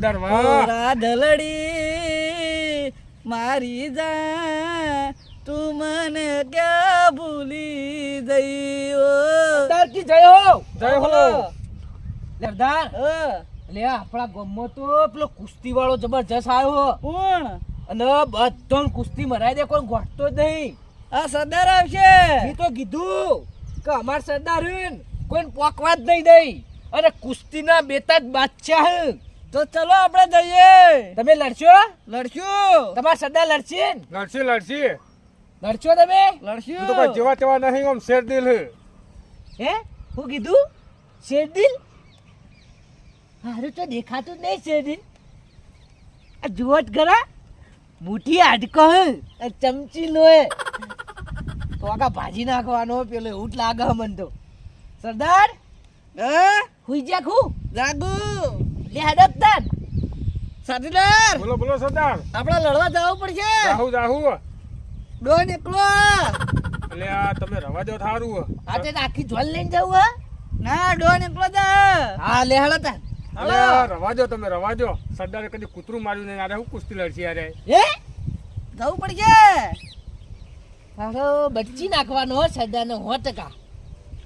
સરદાર વાહ! મારી જા તું મને ક્યાં ભૂલી જઈ ઓ સરદારજી જય હો! જય હો. સરદાર લે આપણા ગમો તો પેલો કુસ્તી વાળો જબરજસ્ત આવ્યો હો. કોણ? અને બધો કુસ્તી મરાઈ દે કોઈ ગોઠતો જ નહીં. આ સરદાર આવશે. મેં તો કીધું કે અમાર સરદાર કોઈ કોઈને પોકવા જ નહીં દઈ. અને કુસ્તીના બેતા જ બાદશાહ હે. તો ચલો આપણે જઈએ. તમે લડશો? લડશો. તમાર સદા લડશે? લડશે લડશી. લડશી લડશો તમે? લડશો. તો કોઈ જેવા તેવા નહીં ઓમ શેર દિલ હે. હે? હું કીધું? શેરદિલ હારું તો દેખાતું જ નહીં શેરદિલ આ જુઓ જ ખરા. મોટી હાડકો હે. ચમચી લોય તો આગા ભાજી નાખવાનો પેલો એવું જ લાગે મને તો. સરદાર? હે? હુઈ જા ખું. જાગુ લે તાન. સાથીદાર બોલો બોલો સરદાર. આપણે લડવા જવું પડશે. જાહુ જાહુ. ડોન એકલો એટલે આ તમે રવા દો થારું આ તે આખી ઝોલ લઈને જવું હે. ના ડોન એકલો તા. હા લે હડક તાન. અલે રવા તમે રવાજો સરદારે કદી કૂતરું માર્યું નહીં. આરે હું કુસ્તી લડશે અરે હે? જવું પડશે. હાડો બચ્ચી નાખવાનો સરદાર નો સો ટકા.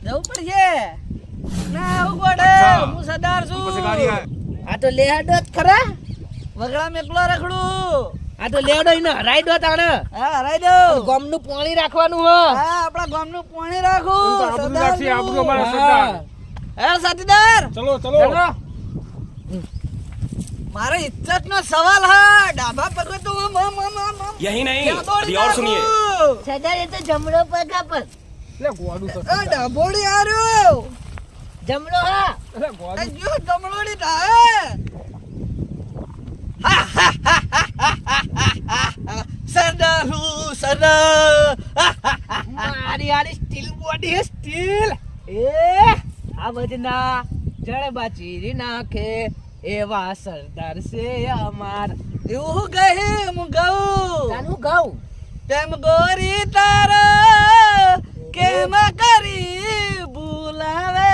જવું પડશે. ના હું ગોડે. હું સરદાર છું. આવે. આ તો લેહાડો જ ખરા? વગડા મેકલો રખડું. આ તો લેવડો ઇને હરાઈ દો તાણે. હા હરાઈ દો ગોમનું પાણી રાખવાનું હો. હા આપણા ગોમનું પાણી રાખો. આબરૂ રાખી આબરૂ અમારા સરદાર. હે સાથીદાર? ચલો ચલો. મારો ઇજ્જત નો સવાલ હા. ડાબા પગ તો મ મ મ યહી નહીં. અભી ઓર સુનિએ. સરદાર એ તો જમણો પગ પર લે ગોડું તો ડાબોડી આર્યો જમણો હા. લે ગોડું આ જો ડમણોડી ઢાળે. હા, હા, હા, હા, હા, હા, હા, હા. સરદાર હું. સરદાર હા, હા, હા. મારી આરી સ્ટીલ બોડી હે સ્ટીલ એ આ વજના જળ બાચી નાખે એવા સરદાર છે અમાર. એવું કહે હું ગાઉં. તાનું ગાઉં? તેમ ગોરી તારા કેમ કરી બોલાવે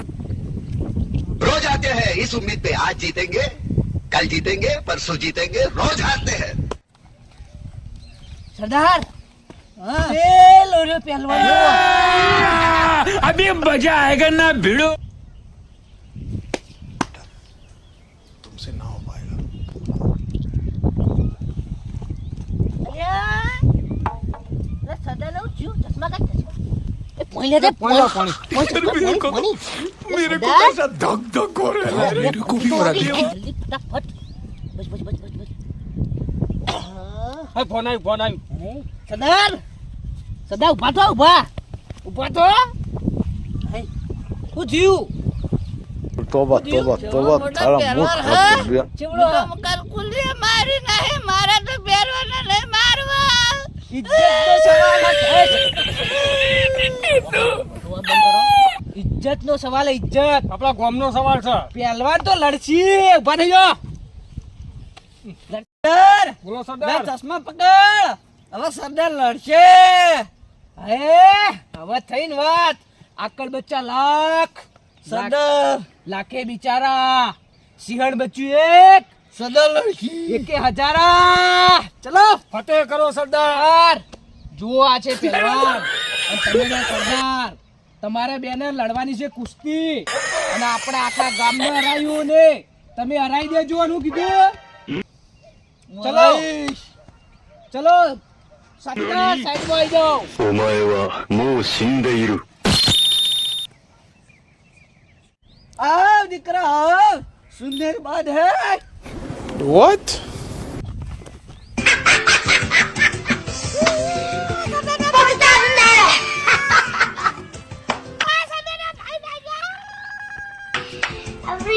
हैं। इस उम्मीद पे आज जीतेंगे कल जीतेंगे परसों जीतेंगे रोज हारते हैं। सरदार हाँ। अभी मज़ा आएगा ना भिड़ो। तुमसे ना हो पाएगा। सदा पानी पानी। પોઈલે દે પોઈલે પોઈલે मेरे को कैसा धक धक हो रहा है मेरे को भी मरा दिया જલ્દી ફટાફટ બસ બસ બસ બસ બસ હા ફોન આવ્યું ફોન આવ્યું સરદાર સરદાર ઉભા થો ઉભા ઉભા થો હું થયું तोबा तोबा तोबा थारा मुंह खराब कर दिया ચેવડો કલકુલી મારી નહીં મારા તો બેરવાને નહીં મારવા ઇજ્જતનો સવાલ હે. ઇજ્જત નો સવાલ ઇજ્જત આપણા ગામનો સવાલ છે. પહેલવાન તો લડશી. ઊભા થઈ જાઓ. સરદાર બોલો સરદાર. ચશ્મા પકડ. હવે સરદાર લડશે. હે હવે થઈને વાત. આકડ બચ્ચા લાખ. સરદાર. લાખે બિચારા. સિંહણ બચ્યું એક. સરદાર લડશે. એકે હજારા. ચલો. ફતેહ કરો સરદાર. સરદાર. જુઓ આ છે પહેલવાન. અને તમે સરદાર. તમારે બેને લડવાની છે કુસ્તી. અને આપણે આખા ગામને હરાયું ને તમે હરાઈ દેજો એનું કીધું. ચલો. ચલો. સત્તા સાઈડમાં આવી જાઓ. ઓમાએ વા મો સિંદેઈરુ આવ દીકરા આવ. સુંદર બાદ હે. What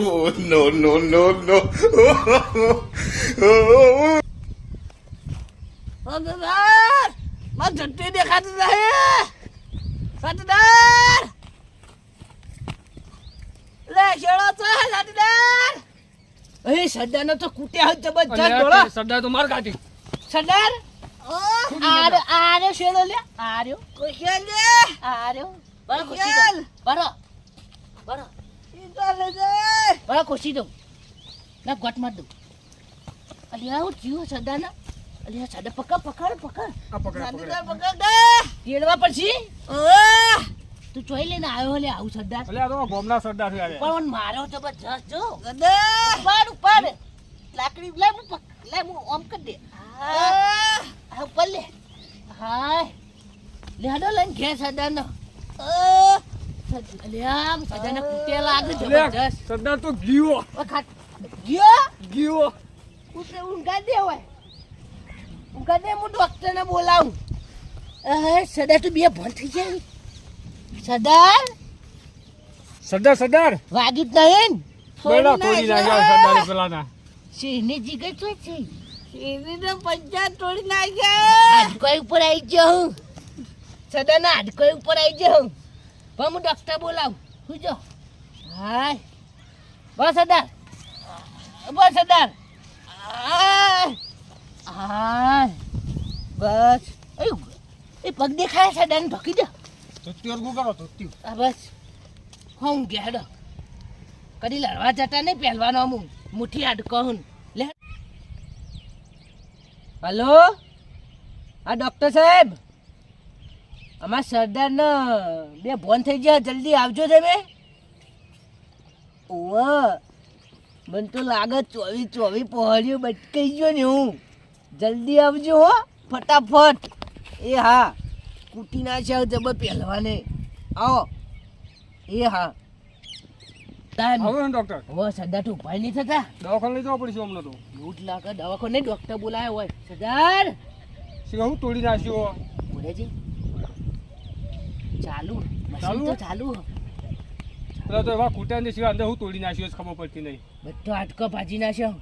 no, no, no, no. સરદારમાં ઝટ્ટી દેખાતું નહીં સરદાર લે શેડો તો સરદાર એ સરદારનો તો કૂટ્યા જબરજસ્ત ડોળો. સરદાર તો માર કાઢી સરદાર? આર્યો આર્યો શેડો લે. આર્યો. કુશલ લે. આર્યો. બરો દો બરો. બરો. બરો ખુશી દઉં. ના ગોટ માર દઉં. અલ્યા હું જીવો સરદાર ના અલ્યા સદા પકડ પકડ પકડ. આ પકડ સરદાર પકડ. પકડ તેડવા પછી તું ચોઈ લઈને આવ્યો લે આવું સરદાર. અલ્યા આ તો ગોમના સરદાર છે પણ મારો જબરજસ્ત જો. ગદે. ઉપર ઉપર લાકડી લે હું પક લાય હું ઓમ કર દે. હા. હા ઉપર લે. હાય. લે હાડો લઈને ઘેર સરદાર નો લે આમ સરદાર ને સરદાર તો ગીવો ગયો? ગીવો ઉઠે ઊંઘા દે હોય ઊંઘા દે હું ડોક્ટરને બોલાવું. અહે સરદાર તો બે ભણ થઈ જાય સરદાર? સરદાર સરદાર. વાગ્યું જ નહીં બેડા તોડી નાખ્યા સરદાર પેલાના. સિંહની જીગર શું છે? એની પંચાયત તોડી નાખ્યા. હાડકોઈ ઉપર આવી જાઉં હું. સદાના હાડકોઈ ઉપર આવી ગયો હું. પણ હું ડોક્ટર બોલાવું શું જો હાય બસ અદાર બસ અદાર હાય બસ એ એ પગ દેખાય સરદાર ઢોકી દો ધોતી અરગું કરો ધોતી આ બસ હું ગયા હેડો કદી લડવા જતા નહીં પહેલવાનો હું મુઠ્ઠી હાડકો હું લે હલો હા ડૉક્ટર સાહેબ અમારા સરદારને બે ફોન થઈ ગયા જલ્દી આવજો તમે. ઓવ મને તો લાગે ચોવીસ ચોવીસ પહોંચ્યું બટકાઈ ગયો ને હું. જલ્દી આવજો હો ફટાફટ. એ હા કૂટી નાખ્યા જબર પહેલવાને. આવો. એ હા. ડોક્ટર હવે સરદાર તો ઉપાય નહીં થતા. દવાખાને લઈ જવા પડશે અમને તો. લૂંટ લાગે દવાખાને ડૉક્ટર બોલાયો હોય. સરદાર. શું હું તોડી નાખ્યો. બોલેજી ચાલુ ચાલુ? તો ચાલુ. તો એવા કૂટ્યા સિવાય અંદર હું તોડી નાખ્યો ખબર પડતી નહીં બધો આટકો ભાજી નાખ્યો